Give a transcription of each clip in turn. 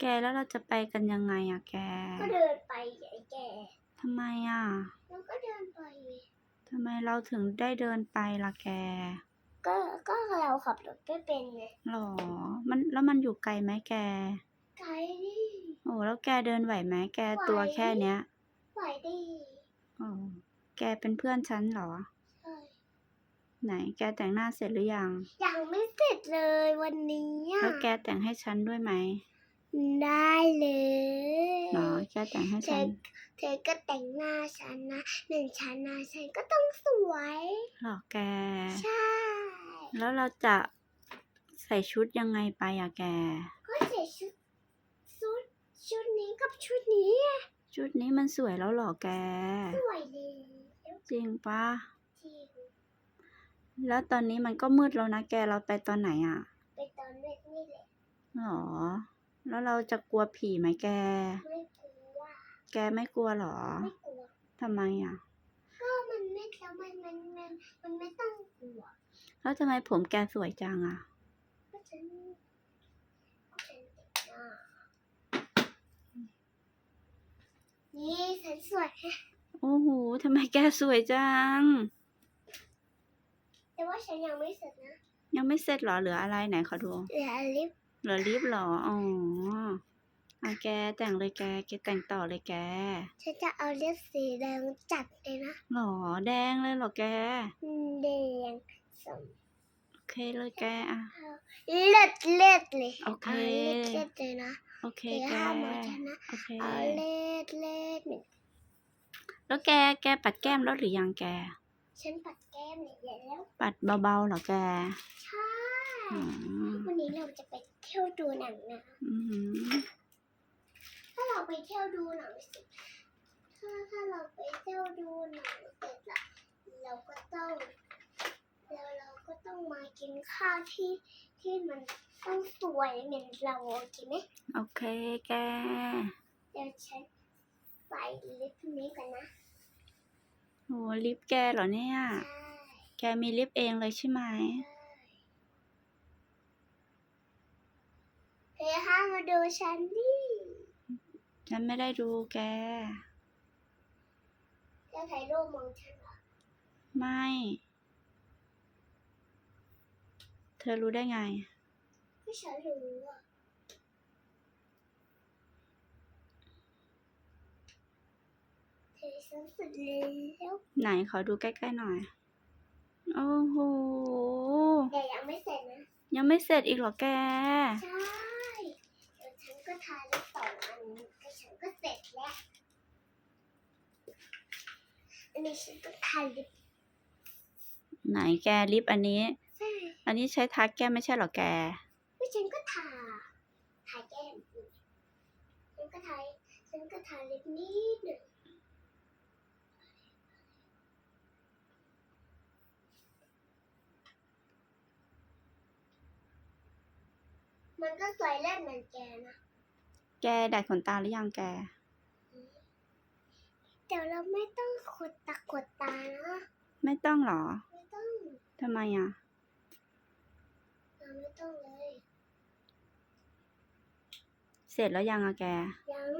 แกแล้วเราจะไปกันยังไงอะแก ก็เดินไปไอ้แกทำไมอะแล้วก็เดินไป ทำไมเราถึงได้เดินไปล่ะแก ก็ก็เราขับรถไม่เป็นไงหรอ มันแล้วมันอยู่ไกลไหมแก ไกลดิโอ้แล้วแกเดินไหวไหมแกตัวแค่เนี้ยไหวดิโอ้แกเป็นเพื่อนฉันเหรอ ใช่ ไหนแกแต่งหน้าเสร็จหรือยัง ยังไม่เสร็จเลยวันนี้อะแล้วแกแต่งให้ฉันด้วยไหม ได้เลยหรอแกแต่งให้เธฉัอนเธอก็แต่งหน้าฉันนะหนึ่งชั้นนะฉันก็ต้องสวย หรอแก ใช่แล้วเราจะใส่ชุดยังไงไปอะแก ก็ใส่ชุดชุดชุดนี้กับชุดนี้อะชุดนี้มันสวยแล้วเหรอแก สวยเลยจริงปะ จริงแล้วตอนนี้มันก็มืดแล้วนะแก เราไปตอนไหนอะไปตอนเล็กนี่แหละหรอ แล้วเราจะกลัวผีไหมแก ไม่กลัวแกไม่กลัวหรอ ไม่กลัว ทำไมอะก็มันไม่แล้วมันมันมันมันไม่ต้องกลัวแล้วทำไมผมแกสวยจังอะก็ฉันก็ฉันแต่งหน้านี่ฉันสวยแฮะโอ้โหทำไมแกสวยจัง แต่ว่าฉันยังไม่เสร็จนะ ยังไม่เสร็จเหรอเหลืออะไรไหนขอดู เหลือลิป เหลือลิปเหรอ อ๋ออะแกแต่งเลยแก แกแต่งต่อเลยแก ฉันจะเอาลิปสีแดงจัดเลยนะ หรอ แดงเลยเหรอแก แดงสมโอเคเลยแกอะ เล็ดเล็ดเลย โอเคาเล็ดเล็ดเลยนะ โอเคเดี๋ยวแกห้ามมาฉันนะโอเคเอาเล็ดเล็ดเหมือนแล้วแก แกปัดแก้มแล้วหรือยังแก ฉันปัดแก้มเนี่ยแล้ว ปัดเบาๆเหรอแก ใช่อืม วันนี้เราจะไปเที่ยวดูหนังนะอืมถ้าเราไปเที่ยวดูหนังเสร็จถ้าถ้าเราไปเที่ยวดูหนังเสร็จละเราก็ต้องแล้วเราก็ต้องมากินข้าวที่ที่มันต้องสวยเหมือนเราโอเคไหมโอเคแกเดี๋ยวฉันใส่ลิปนี้กันนะโหลิปแกเหรอเนี่ยใช่แกมีลิปเองเลยใช่ไหมเฮ้ยห้า มมาดูฉันดิฉันไม่ได้ดูแก จะถ่ายรูปมองฉันเหรอไม่ เธอรู้ได้ไงก็ฉันรู้อะเธอฉันสุดแล้วไหนขอดูใกล้ๆหน่อย โอ้โห แต่ยังไม่เสร็จนะ ยังไม่เสร็จอีกเหรอแก ใช่ เดี๋ยวฉันก็ทาลิปสองอันก็ฉันก็เสร็จแล้ว อันนี้ฉันก็ทาลิปไหนแกลิปอันนี้ ใช่อันนี้ใช้ทาแก้มไม่ใช่เหรอแกก็ฉันก็ทาทาแก้มอีกฉันก็ทาฉันก็ทาลิปนิดหนึ่งมันก็สวยเล่นเหมือนแกนะ แกดัดขนตาหรือยังแก เดี๋ยวเราไม่ต้องขดตาขดตานะไม่ต้องเหรอ ไม่ต้องทำไมอะเราไม่ต้องเลย เสร็จแล้วยังอะแก ยัง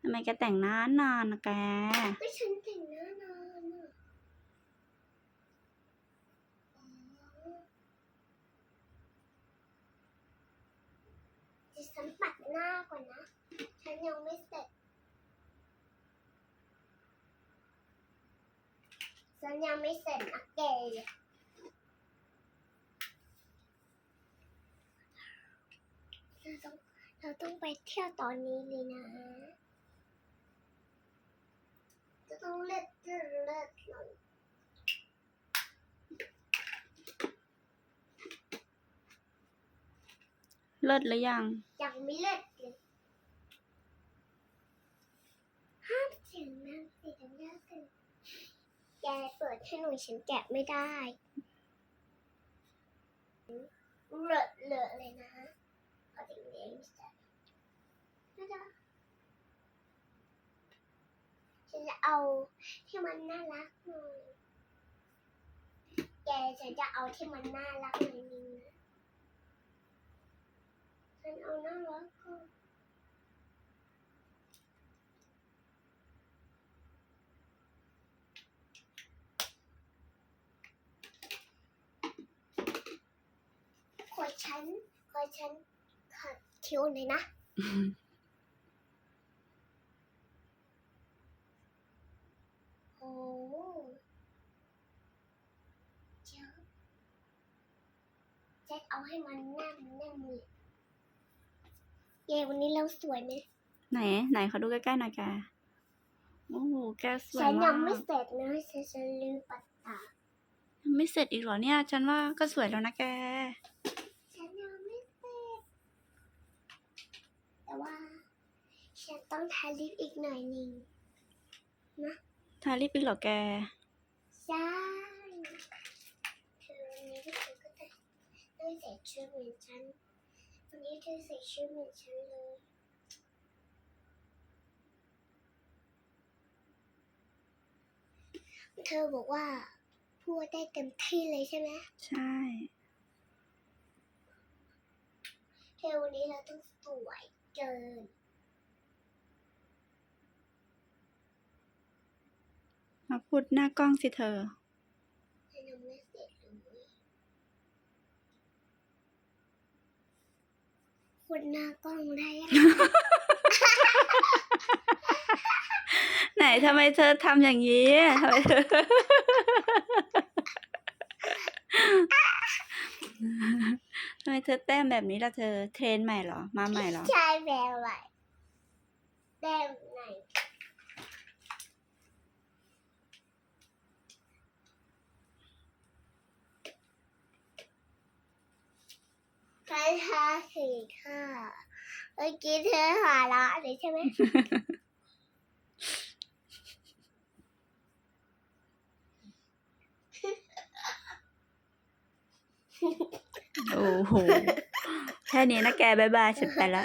ทำไมแกแต่งหน้านานนะแก ก็ฉันแต่งหน้านานอะอ๋อดิฉันปัดหน้าก่อนนะ ฉันยังไม่เสร็จ ฉันยังไม่เสร็จนะแกเราต้องเราต้องไปเที่ยวตอนนี้เลยนะ จะต้องเลือดเลือดเลือดหน่อยเลิศหรือยัง ยังไม่เลือดเลยห้ามเสียงดังสิดังยากเกินแกเปิด ให้หน่อยฉันแกะไม่ได้เลอะเลอะเลยนะเอาจริงๆไม่ใช่ไม่ได้ฉันจะเอาที่มันน่ารักหน่อยแกฉันจะเอาที่มันน่ารักหน่อยนึงนะฉันเอาน่ารักก่อน ฉันขอฉันขัดคิ้วหน่อยนะ โอ้เจ้าแจ็คเอาให้มันแน่นแน่นเลยเย่วันนี้เราสวยไหมไหน ไหนเขาดูใกล้ๆหน่อยแกโอ้โหแกสวยฉันยัมางไม่กเสร็จนะฉันจะลืมปัดตายังไม่เสร็จอีกเหรอเนี่ย ฉันว่าก็สวยแล้วนะแก ฉันยังไม่เสร็จ แต่ว่า ฉันต้องทาลิปอีกหน่อยหนึ่งทาลิปอีกเหรอแก ใช่เธอวันนี้เธอก็จะต้องใส่ชุดเหมือนฉันวันนี้เธอใส่ชุดเหมือนฉันเลยเธอบอกว่าพูดได้เต็มที่เลยใช่ไหมใช่เธอวันนี้เราต้องสวย เกิน มาพูดหน้ากล้องสิเธอฉันยังไม่เสร็จเลยคุณหน้ากล้องได้ยัง ไหนทำไมเธอทำอย่างนี้ทำไมเธอ ทำไมเธอแต้มแบบนี้ล่ะเธอเทรนใหม่เหรอ มาใหม่เหรอ ใช่แบบไหนแบบไหนใช่ค่ะสี่ค่ะเมื่อกี้เธอหาละเลยใช่ไหม โอ้โห แค่นี้นะแกบายบายฉันไปละ